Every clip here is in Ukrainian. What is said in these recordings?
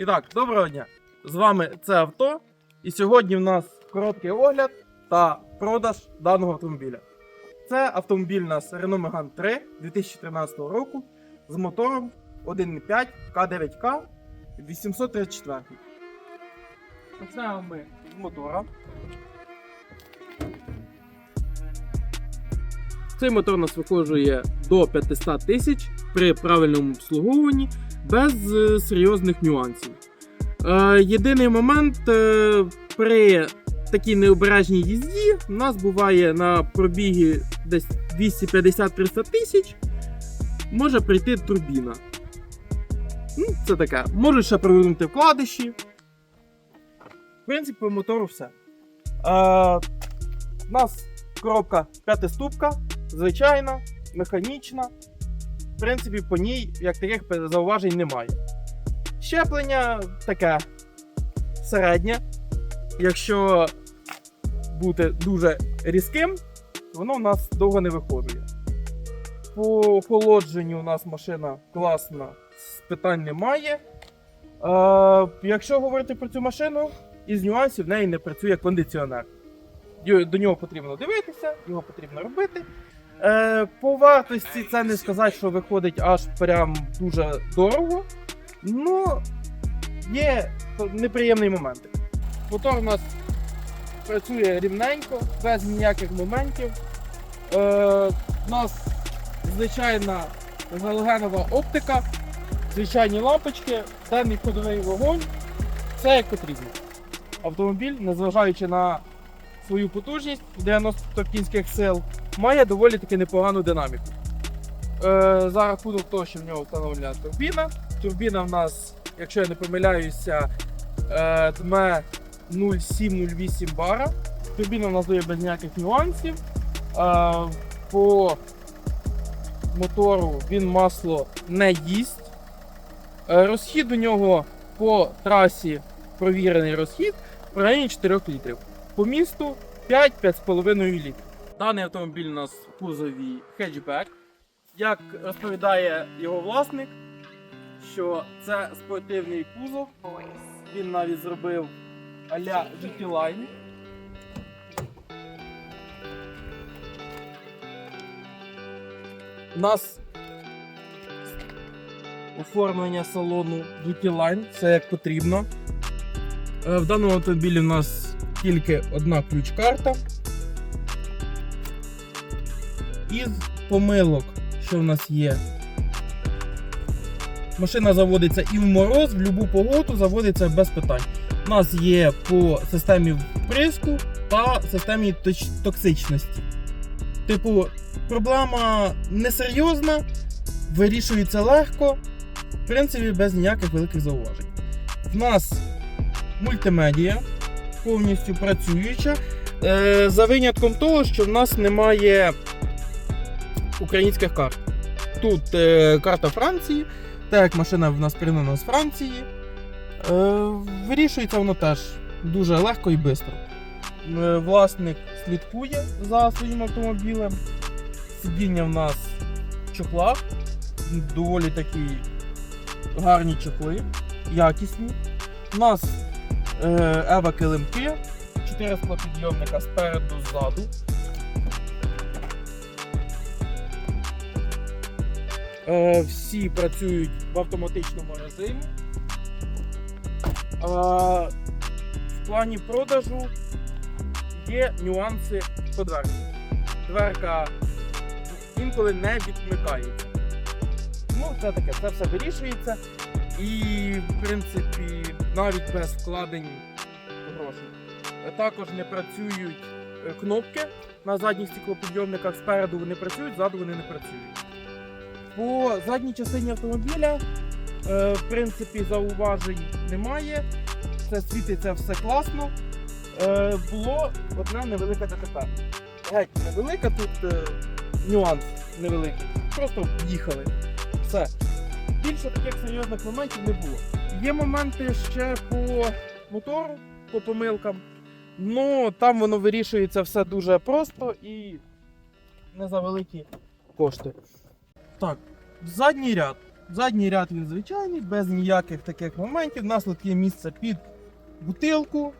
І так, доброго дня! З вами це авто. І сьогодні в нас короткий огляд та продаж даного автомобіля. Це автомобіль у нас Renault Megane 3 2013 року з мотором 1.5 К9К 834. Почнемо ми з мотора. Цей мотор нас виконує до 500 тисяч при правильному обслуговуванні без е, серйозних нюансів. Е, єдиний момент е, при такій необережній їзді у нас буває на пробігі десь 250-300 тисяч може прийти турбіна. Ну, це таке. Можуть ще провернути вкладиші. В принципі, по мотору все. Е, у нас коробка п'ятиступка, звичайна, механічна. В принципі, по ній як таких зауважень немає. Щеплення таке середнє. Якщо бути дуже різким, воно в нас довго не виходить. По охолодженню у нас машина класна, питань немає. Е, якщо говорити про цю машину, із нюансів в неї не працює кондиціонер. До нього потрібно дивитися, його потрібно робити. Е, по вартості це не сказати, що виходить аж прям дуже дорого. Ну, є неприємний момент. Мотор у нас працює рівненько, без ніяких моментів. Е, у нас звичайна галогенова оптика, звичайні лампочки, денний ходовий вогонь. Все як потрібно. Автомобіль, незважаючи на свою потужність 90 кінських сил, має доволі таки непогану динаміку. Е, за рахунок того, що в нього встановлена турбіна. Турбіна в нас, якщо я не помиляюся, е, дме 0,7-0,8 бара. Турбіна в нас дає без ніяких нюансів. Е, по мотору він масло не їсть. Е, розхід у нього по трасі провірений розхід в районі 4 літрів. По місту 5-5,5 літрів. Даний автомобіль у нас в кузові хетчбек. Як розповідає його власник, що це спортивний кузов. Він навіть зробив а-ля GT Line. У нас оформлення салону GT Line, все як потрібно. Е, В даному автомобілі у нас тільки одна ключ-карта. Із помилок, що в нас є. Машина заводиться і в мороз, в будь-яку погоду заводиться без питань. У нас є по системі вприску та системі токсичності. Типу, проблема несерйозна, вирішується легко, в принципі, без ніяких великих зауважень. В нас мультимедія повністю працююча. Е, за винятком того, що в нас немає українських карт. Тут е, карта Франції, так як машина в нас пригнана з Франції. Е, вирішується воно теж дуже легко і швидко. Власник слідкує за своїм автомобілем. Сидіння в нас в чохлах. Доволі такі гарні чохли, якісні. У нас Ева килимки, 4 склопідйомника спереду, ззаду. Е, всі працюють в автоматичному режимі. Е, в плані продажу є нюанси по дверці. Дверка інколи не відмикається. Ну, це таке, це все вирішується. І, в принципі, навіть без вкладень грошей. Також не працюють е, кнопки на задніх стеклопідйомниках. Спереду вони працюють, ззаду вони не працюють. По задній частині автомобіля, е, в принципі, зауважень немає. Це світиться все класно. Е, було одна невелика ДТП. Геть невелика, тут нюанс невеликий. Просто їхали. Все. Більше таких серйозних моментів не було. Є моменти ще по мотору, по помилкам. Ну, там воно вирішується все дуже просто і не за великі кошти. Так, задній ряд. Задній ряд він звичайний, без ніяких таких моментів. У нас тут є місце під бутилку.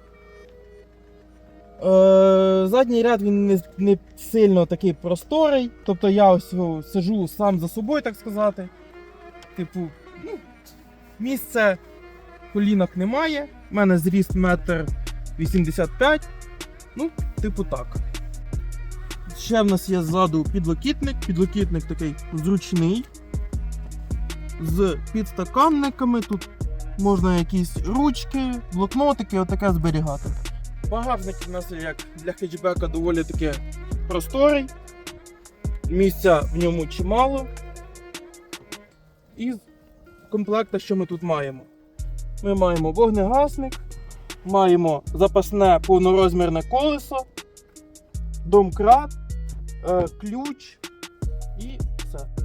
Е, задній ряд він не, не сильно такий просторий. Тобто я ось сижу сам за собою, так сказати. Типу, ну, місце колінок немає. У мене зріст метр 85. Ну, типу так. Ще в нас є ззаду підлокітник. Підлокітник такий зручний. З підстаканниками. Тут можна якісь ручки, блокнотики, отаке зберігати. Багажник у нас як для хетчбека доволі таки просторий. Місця в ньому чимало із комплекта, що ми тут маємо. Ми маємо вогнегасник, маємо запасне повнорозмірне колесо, домкрат, е, ключ і все.